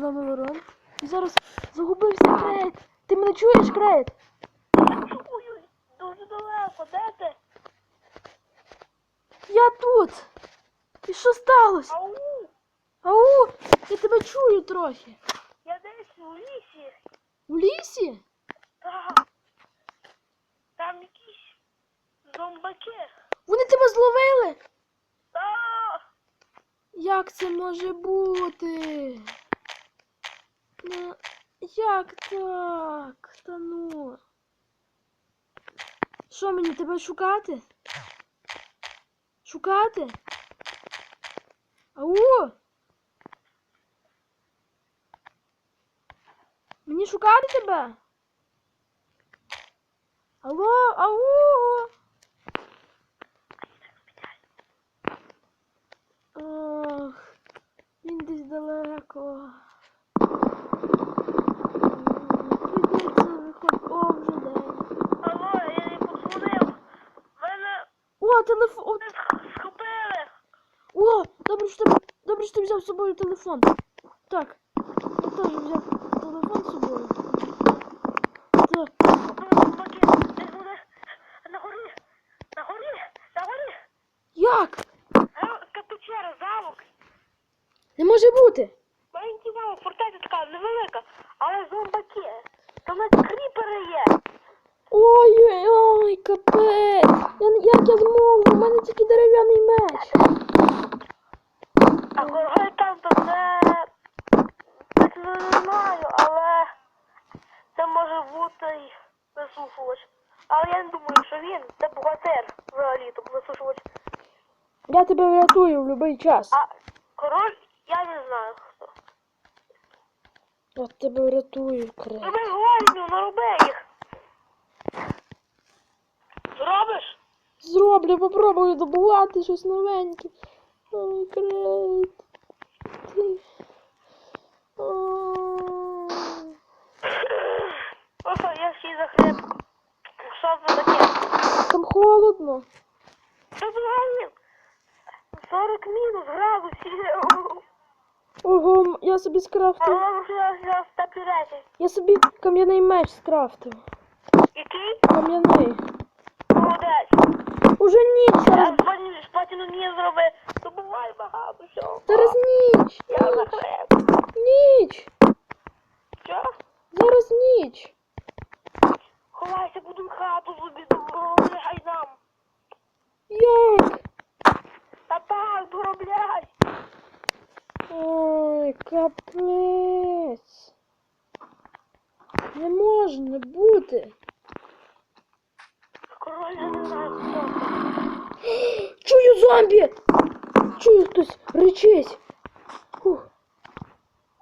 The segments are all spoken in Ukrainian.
вами Ворон. І зараз загубився Крейт. Ти мене чуєш, Крейт? Чую, дуже далеко, де ти? Я тут. І що сталося? Ау, Ау, я тебе чую трохи. я десь у лісі. У лісі? Так. Там якісь зомбаки. Вони тебе зловили? Так. Як це може бути? Ну, як так? Та ну. Що мені тебе шукати? Шукати? Ау! Мені шукати тебе? Алло, ау! Ох, він десь далеко. Прийдеться виходити. О, вже день. Алло, я не подзвонив. Мене Телефон. сх- схопили. О, добре, що ти, добре, що ти взяв з собою телефон. Так, я теж взяв телефон з собою. Так, на горі. На горі. На горі. як? Е, замок. Не може бути. Маленький замок, фортеця така невелика, але зомбаки. Там навіть кріпери є. Ой, ой, ой, капець. Я, як я зможу? У мене тільки дерев'яний меч. А король там то це так не знаю, але це може бути висушувач. Але я не думаю, що він це богатир взагалі, то висушувач. Я тебе врятую в будь-який час. А король я не знаю хто. Я тебе врятую, крем. Роби гвоздю, нароби їх. Зроблю, попробую добувати щось новеньке. Ой, крейт. Ого, я всі захлеб. Що це таке? Там холодно. Що взагалі? 40 мінус градусів. Ого, я собі скрафтив. Вже я. Я собі кам'яний меч скрафтив. Який? Кам'яний. Молодець. Уже ніч зараз. Я дзвоню, платіну не зроби. Добувай багато всього. Зараз ніч. Я Ніч. захлеб. Ніч. Що? Зараз ніч. Ховайся, буду хату собі доробляй нам. Як? Та так, доробляй. Ой, капець. Не бути. Не хто. Чую зомбі! Чую хтось речить. Фух,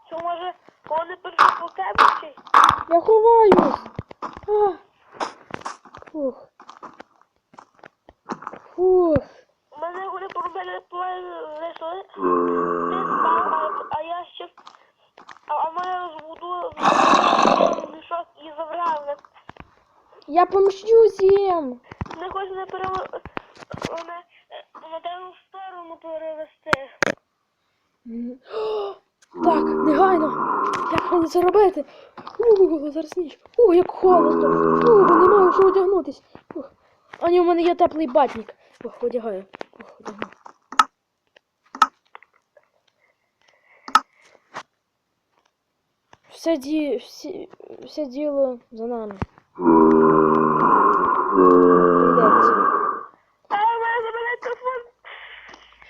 Що може, вони прийшли по тебе я ховаюсь. А. Фух. Фух. Мене вони. Ти спав, а, а. А, мене розбудили мішок і забрали. Я помщусь їм. Не хочу не перев... Мене е, на темну сторону перевести. Так, негайно. Як мені це робити? Ух, зараз ніч. Ух, як холодно. Ух, не маю що одягнутись. Ух. А ні, у мене є теплий батник. Ух, одягаю. Ух, одягну. все, ді... все... все діло за нами.